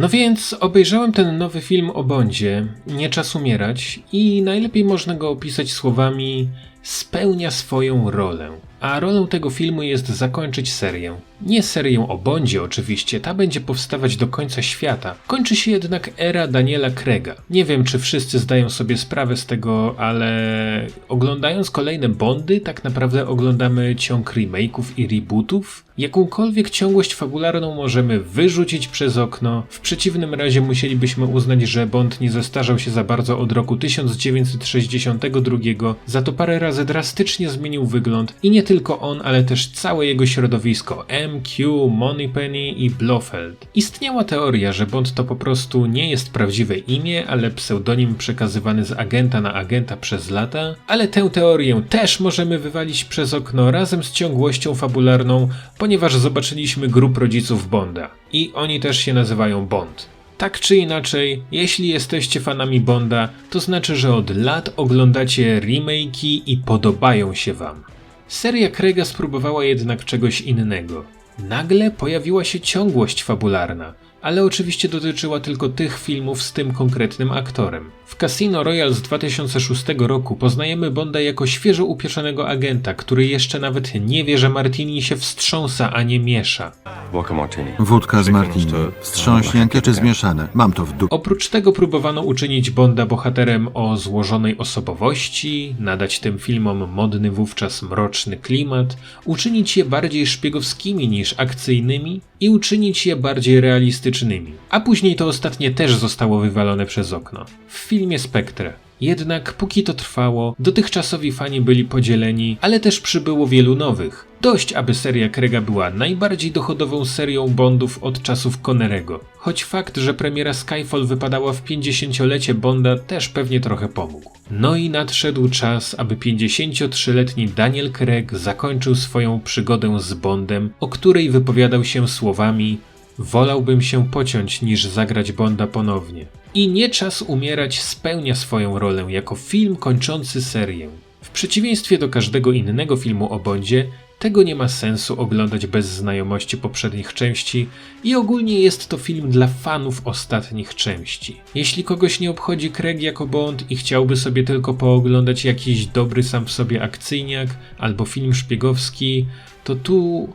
No więc obejrzałem ten nowy film o Bondzie, Nie czas umierać, i najlepiej można go opisać słowami spełnia swoją rolę. A rolą tego filmu jest zakończyć serię. Nie serię o Bondzie oczywiście, ta będzie powstawać do końca świata. Kończy się jednak era Daniela Craiga. Nie wiem, czy wszyscy zdają sobie sprawę z tego, ale oglądając kolejne Bondy, tak naprawdę oglądamy ciąg remake'ów i rebootów. Jakąkolwiek ciągłość fabularną możemy wyrzucić przez okno. W przeciwnym razie musielibyśmy uznać, że Bond nie zestarzał się za bardzo od roku 1962, za to parę razy drastycznie zmienił wygląd i nie tylko on, ale też całe jego środowisko MQ, Moneypenny i Blofeld. Istniała teoria, że Bond to po prostu nie jest prawdziwe imię, ale pseudonim przekazywany z agenta na agenta przez lata, ale tę teorię też możemy wywalić przez okno razem z ciągłością fabularną, ponieważ zobaczyliśmy grup rodziców Bonda. I oni też się nazywają Bond. Tak czy inaczej, jeśli jesteście fanami Bonda, to znaczy, że od lat oglądacie remake'i i podobają się wam. Seria Craiga spróbowała jednak czegoś innego. Nagle pojawiła się ciągłość fabularna, ale oczywiście dotyczyła tylko tych filmów z tym konkretnym aktorem. W Casino Royale z 2006 roku poznajemy Bonda jako świeżo upieczonego agenta, który jeszcze nawet nie wie, że Martini się wstrząsa, a nie miesza. Wódka z martini. Wstrząśnięte czy zmieszane? Mam to w dupie. Oprócz tego próbowano uczynić Bonda bohaterem o złożonej osobowości, nadać tym filmom modny wówczas mroczny klimat, uczynić je bardziej szpiegowskimi niż akcyjnymi i uczynić je bardziej realistycznymi. A później to ostatnie też zostało wywalone przez okno. W filmie Spectre. Jednak póki to trwało, dotychczasowi fani byli podzieleni, ale też przybyło wielu nowych. Dość, aby seria Craiga była najbardziej dochodową serią Bondów od czasów Connerego. Choć fakt, że premiera Skyfall wypadała w 50-lecie Bonda też pewnie trochę pomógł. No i nadszedł czas, aby 53-letni Daniel Craig zakończył swoją przygodę z Bondem, o której wypowiadał się słowami Wolałbym się pociąć niż zagrać Bonda ponownie. I Nie czas umierać spełnia swoją rolę jako film kończący serię. W przeciwieństwie do każdego innego filmu o Bondzie, tego nie ma sensu oglądać bez znajomości poprzednich części i ogólnie jest to film dla fanów ostatnich części. Jeśli kogoś nie obchodzi Craig jako Bond i chciałby sobie tylko pooglądać jakiś dobry sam w sobie akcyjniak albo film szpiegowski, to tu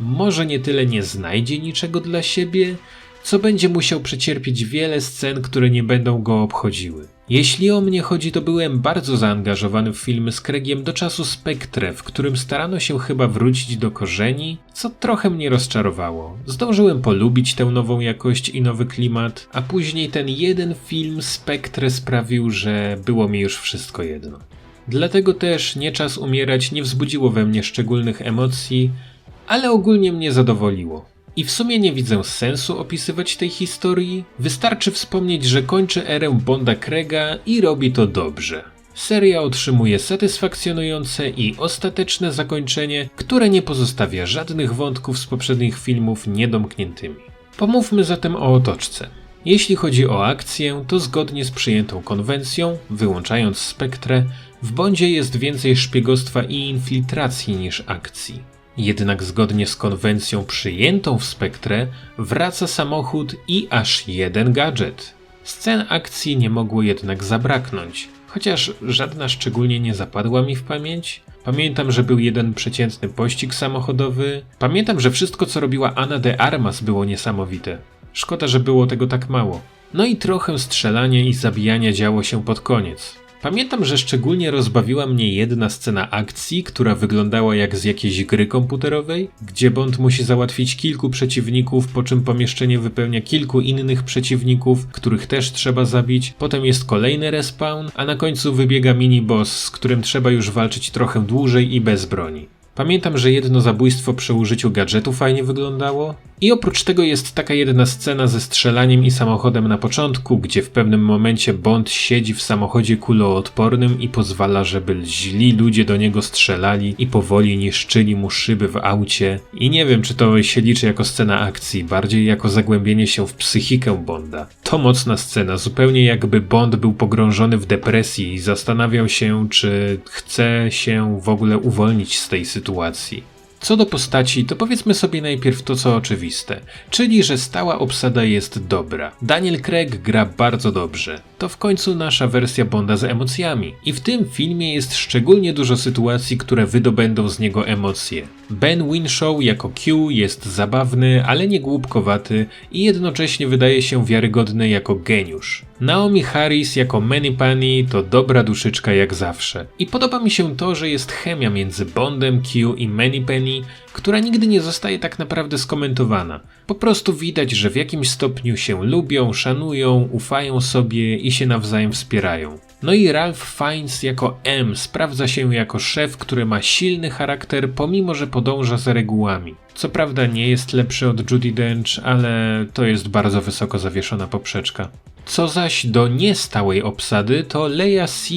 może nie tyle nie znajdzie niczego dla siebie, co będzie musiał przecierpieć wiele scen, które nie będą go obchodziły. Jeśli o mnie chodzi, to byłem bardzo zaangażowany w filmy z Craigiem do czasu Spectre, w którym starano się chyba wrócić do korzeni, co trochę mnie rozczarowało. Zdążyłem polubić tę nową jakość i nowy klimat, a później ten jeden film Spectre sprawił, że było mi już wszystko jedno. Dlatego też Nie czas umierać nie wzbudziło we mnie szczególnych emocji, ale ogólnie mnie zadowoliło. I w sumie nie widzę sensu opisywać tej historii. Wystarczy wspomnieć, że kończy erę Bonda Craiga i robi to dobrze. Seria otrzymuje satysfakcjonujące i ostateczne zakończenie, które nie pozostawia żadnych wątków z poprzednich filmów niedomkniętymi. Pomówmy zatem o otoczce. Jeśli chodzi o akcję, to zgodnie z przyjętą konwencją, wyłączając spektrę, w Bondzie jest więcej szpiegostwa i infiltracji niż akcji. Jednak zgodnie z konwencją przyjętą w spektrę wraca samochód i aż jeden gadżet. Scen akcji nie mogło jednak zabraknąć, chociaż żadna szczególnie nie zapadła mi w pamięć. Pamiętam, że był jeden przeciętny pościg samochodowy. Pamiętam, że wszystko co robiła Ana de Armas było niesamowite. Szkoda, że było tego tak mało. No i trochę strzelania i zabijania działo się pod koniec. Pamiętam, że szczególnie rozbawiła mnie jedna scena akcji, która wyglądała jak z jakiejś gry komputerowej, gdzie Bond musi załatwić kilku przeciwników, po czym pomieszczenie wypełnia kilku innych przeciwników, których też trzeba zabić. Potem jest kolejny respawn, a na końcu wybiega mini-boss, z którym trzeba już walczyć trochę dłużej i bez broni. Pamiętam, że jedno zabójstwo przy użyciu gadżetu fajnie wyglądało. I oprócz tego jest taka jedna scena ze strzelaniem i samochodem na początku, gdzie w pewnym momencie Bond siedzi w samochodzie kuloodpornym i pozwala, żeby źli ludzie do niego strzelali i powoli niszczyli mu szyby w aucie. I nie wiem, czy to się liczy jako scena akcji, bardziej jako zagłębienie się w psychikę Bonda. To mocna scena, zupełnie jakby Bond był pogrążony w depresji i zastanawiał się, czy chce się w ogóle uwolnić z tej sytuacji. Co do postaci, to powiedzmy sobie najpierw to co oczywiste, czyli że stała obsada jest dobra. Daniel Craig gra bardzo dobrze. To w końcu nasza wersja Bonda z emocjami. I w tym filmie jest szczególnie dużo sytuacji, które wydobędą z niego emocje. Ben Winshaw jako Q jest zabawny, ale nie głupkowaty i jednocześnie wydaje się wiarygodny jako geniusz. Naomi Harris jako Manny to dobra duszyczka jak zawsze. I podoba mi się to, że jest chemia między Bondem, Q i Manny która nigdy nie zostaje tak naprawdę skomentowana. Po prostu widać, że w jakimś stopniu się lubią, szanują, ufają sobie i się nawzajem wspierają. No i Ralph Fiennes jako M sprawdza się jako szef, który ma silny charakter, pomimo że podąża za regułami. Co prawda nie jest lepszy od Judy Dench, ale to jest bardzo wysoko zawieszona poprzeczka. Co zaś do niestałej obsady, to Leia C...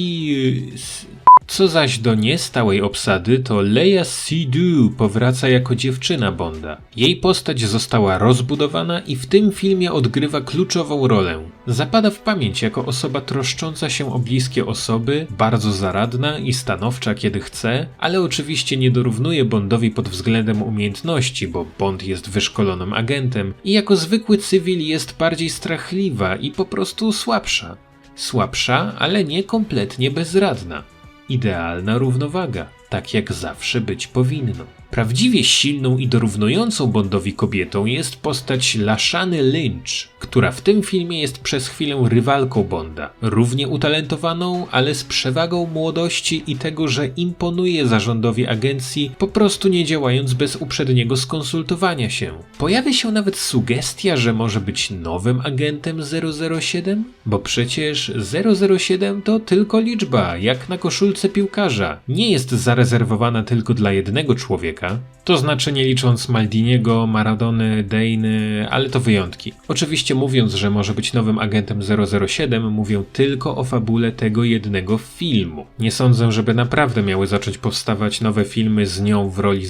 Co zaś do niestałej obsady, to Leia Seydoux powraca jako dziewczyna Bonda. Jej postać została rozbudowana i w tym filmie odgrywa kluczową rolę. Zapada w pamięć jako osoba troszcząca się o bliskie osoby, bardzo zaradna i stanowcza kiedy chce, ale oczywiście nie dorównuje Bondowi pod względem umiejętności, bo Bond jest wyszkolonym agentem i jako zwykły cywil jest bardziej strachliwa i po prostu słabsza. Słabsza, ale nie kompletnie bezradna. Idealna równowaga, tak jak zawsze być powinno. Prawdziwie silną i dorównującą Bondowi kobietą jest postać Lashany Lynch, która w tym filmie jest przez chwilę rywalką Bonda. Równie utalentowaną, ale z przewagą młodości i tego, że imponuje zarządowi agencji, po prostu nie działając bez uprzedniego skonsultowania się. Pojawia się nawet sugestia, że może być nowym agentem 007? Bo przecież 007 to tylko liczba, jak na koszulce piłkarza. Nie jest zarezerwowana tylko dla jednego człowieka, to znaczy nie licząc Maldiniego, Maradony, Dejny, ale to wyjątki. Oczywiście mówiąc, że może być nowym agentem 007, mówią tylko o fabule tego jednego filmu. Nie sądzę, żeby naprawdę miały zacząć powstawać nowe filmy z nią w roli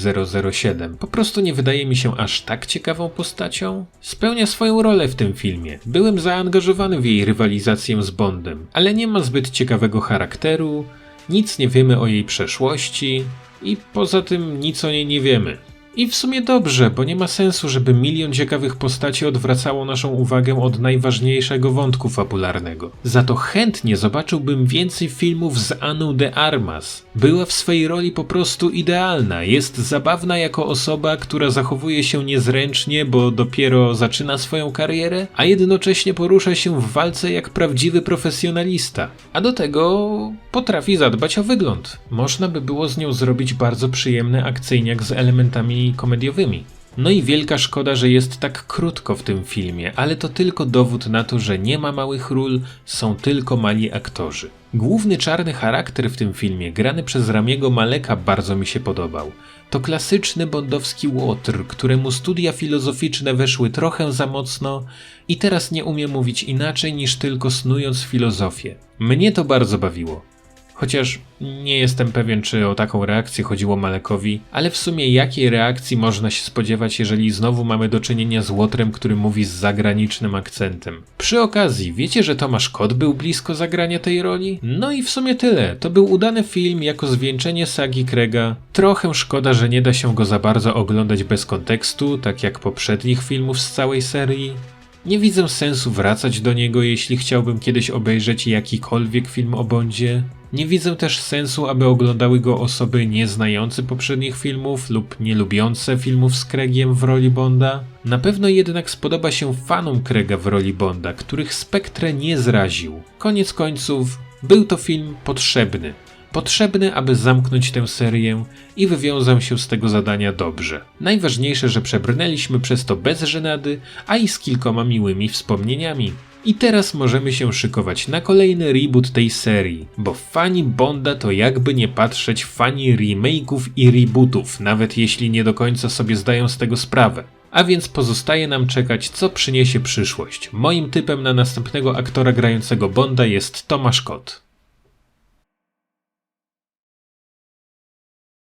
007. Po prostu nie wydaje mi się aż tak ciekawą postacią. Spełnia swoją rolę w tym filmie. Byłem zaangażowany w jej rywalizację z Bondem, ale nie ma zbyt ciekawego charakteru, nic nie wiemy o jej przeszłości, i poza tym nic o niej nie wiemy. I w sumie dobrze, bo nie ma sensu, żeby milion ciekawych postaci odwracało naszą uwagę od najważniejszego wątku fabularnego. Za to chętnie zobaczyłbym więcej filmów z Aną de Armas. Była w swojej roli po prostu idealna, jest zabawna jako osoba, która zachowuje się niezręcznie, bo dopiero zaczyna swoją karierę, a jednocześnie porusza się w walce jak prawdziwy profesjonalista. A do tego potrafi zadbać o wygląd. Można by było z nią zrobić bardzo przyjemny akcyjniak z elementami komediowymi. No i wielka szkoda, że jest tak krótko w tym filmie, ale to tylko dowód na to, że nie ma małych ról, są tylko mali aktorzy. Główny czarny charakter w tym filmie, grany przez Ramiego Maleka, bardzo mi się podobał. To klasyczny bondowski łotr, któremu studia filozoficzne weszły trochę za mocno i teraz nie umie mówić inaczej niż tylko snując filozofię. Mnie to bardzo bawiło. Chociaż nie jestem pewien, czy o taką reakcję chodziło Malekowi, ale w sumie jakiej reakcji można się spodziewać, jeżeli znowu mamy do czynienia z Łotrem, który mówi z zagranicznym akcentem. Przy okazji, wiecie, że Tomasz Kot był blisko zagrania tej roli? No i w sumie tyle. To był udany film jako zwieńczenie sagi Krega. Trochę szkoda, że nie da się go za bardzo oglądać bez kontekstu, tak jak poprzednich filmów z całej serii. Nie widzę sensu wracać do niego, jeśli chciałbym kiedyś obejrzeć jakikolwiek film o Bondzie. Nie widzę też sensu, aby oglądały go osoby nieznające poprzednich filmów lub nie lubiące filmów z Craigiem w roli Bonda. Na pewno jednak spodoba się fanom Craiga w roli Bonda, których Spectre nie zraził. Koniec końców, był to film potrzebny. Potrzebny, aby zamknąć tę serię i wywiązał się z tego zadania dobrze. Najważniejsze, że przebrnęliśmy przez to bez żenady, a i z kilkoma miłymi wspomnieniami. I teraz możemy się szykować na kolejny reboot tej serii, bo fani Bonda to jakby nie patrzeć fani remake'ów i rebootów, nawet jeśli nie do końca sobie zdają z tego sprawę. A więc pozostaje nam czekać, co przyniesie przyszłość. Moim typem na następnego aktora grającego Bonda jest Tomasz Kot.